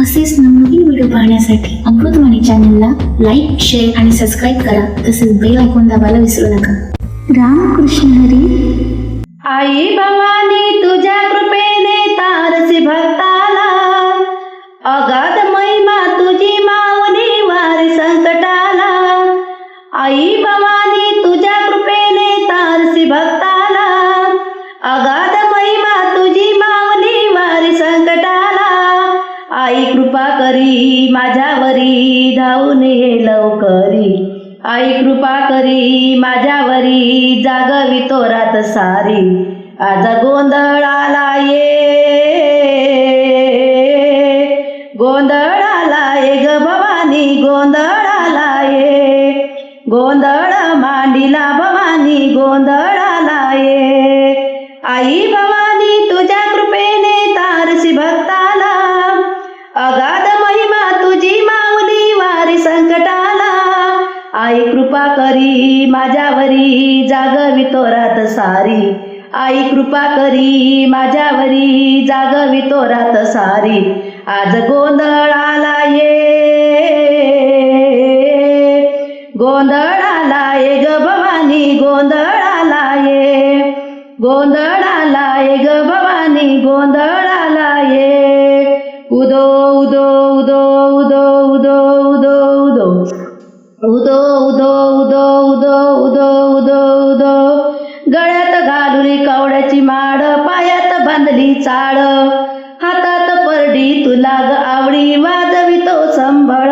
असेच नवनवीन व्हिडिओ पाहण्यासाठी अमृतवाणी चॅनलला लाईक शेअर आणि सबस्क्राईब करा. तसेच बेल ऐकून दाबायला विसरू नका. रामकृष्ण हरी. माझ्यावरी धावून ये लवकरी. आई कृपा करी माझ्यावरी जागवी तोरात सारी. आज गोंधळाला ये. गोंधळाला ये ग भवानी गोंधळाला ये. गोंधळ मांडीला भवानी गोंधळाला ये. आई आई कृपा करी माझ्यावरी जागवितो रात सारी. आई कृपा करी माझ्यावरी जागवितो रात सारी. आज गोंधळाला ये. गोंधळाला ये ग भवानी गोंधळाला ये. गोंधळाला ये ग भवानी गोंधळाला ये. उदो उदो उदो उदो उदो उदो उदो. उदो चाळ. हातात परडी तुला ग आवडी वाजवितो संभळ.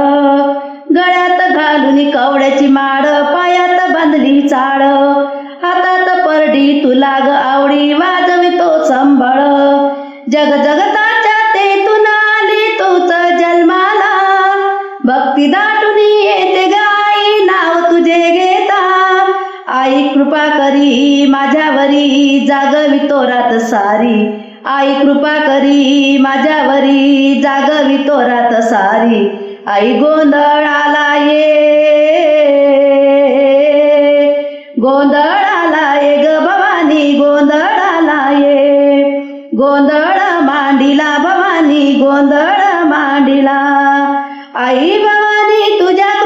गळ्यात घालून कवड्याची माड पायात बांधली चाळ. हातात परडी तुला ग आवडी वाजवितो संभळ. जग जगताच्या ते तुना आली तोच जन्माला. भक्ती दाटून येते गाई नाव तुझे घेता. आई कृपा करी माझ्यावरी जागवितो रात सारी. आई कृपा करी माझ्यावरी जागवी तोरात सारी. आई गोंधळाला ये. गोंधळाला ये ग भवानी गोंधळाला ये. गोंधळ मांडीला भवानी गोंधळ मांडीला. आई भवानी तुझ्या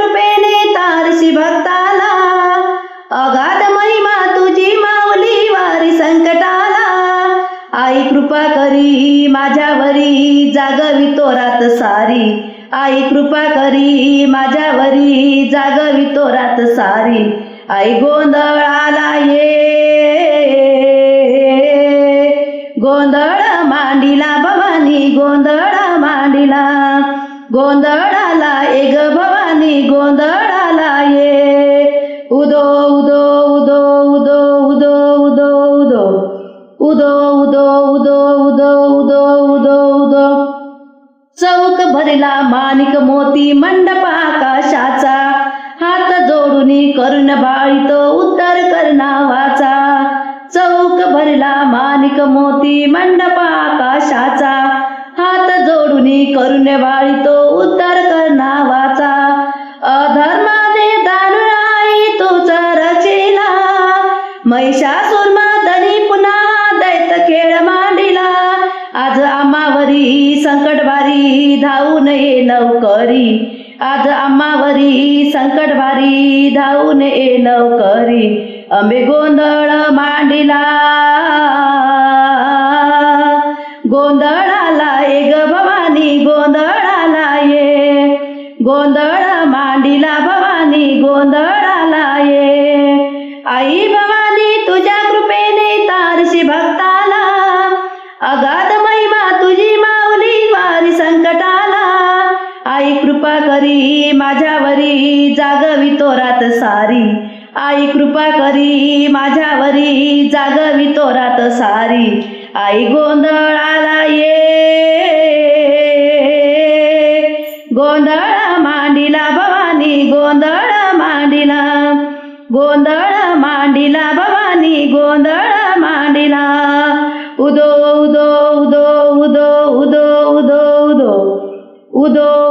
माझ्यावरी जागवी तोरात सारी. आई कृपा करी माझ्यावरी जागवी तोरात सारी. आई गोंधळाला ये. गोंधळ मांडीला भवानी गोंधळ मांडीला. गोंधळाला ए ग भवानी गोंधळाला ये. उदो उदो उदो उदो उदो उदो उदो. उदो उदो उदो उदो भरला माणिक मोती मंडप आकाशाचा. हात जोडून करुण बाळीत उत्तर करणावाचा. चौक भरला माणिक मोती मंडप आकाशाचा. हात जोडून करुण बाळीत उत्तर करणावाचा. अधर्माने दारुणाई तोच रचिला महिषासुर संकट भारी धावून ये लवकरी आज आम्हावरी संकट भारी धावून ये लवकरी अंबे गोंधळ मांडिला. गोंधळाला ये ग भवानी गोंधळाला ये. गोंधळ मांडिला भवानी गोंधळ तोरात सारी. आई कृपा करी माझ्यावरी जागवी तोरात सारी. आई गोंधळाला ये. गोंधळ मांडीला भवानी गोंधळ मांडिला. गोंधळ मांडीला भवानी गोंधळ मांडीला. उदो उदो उदो उदो उदो उदो उदो उदो.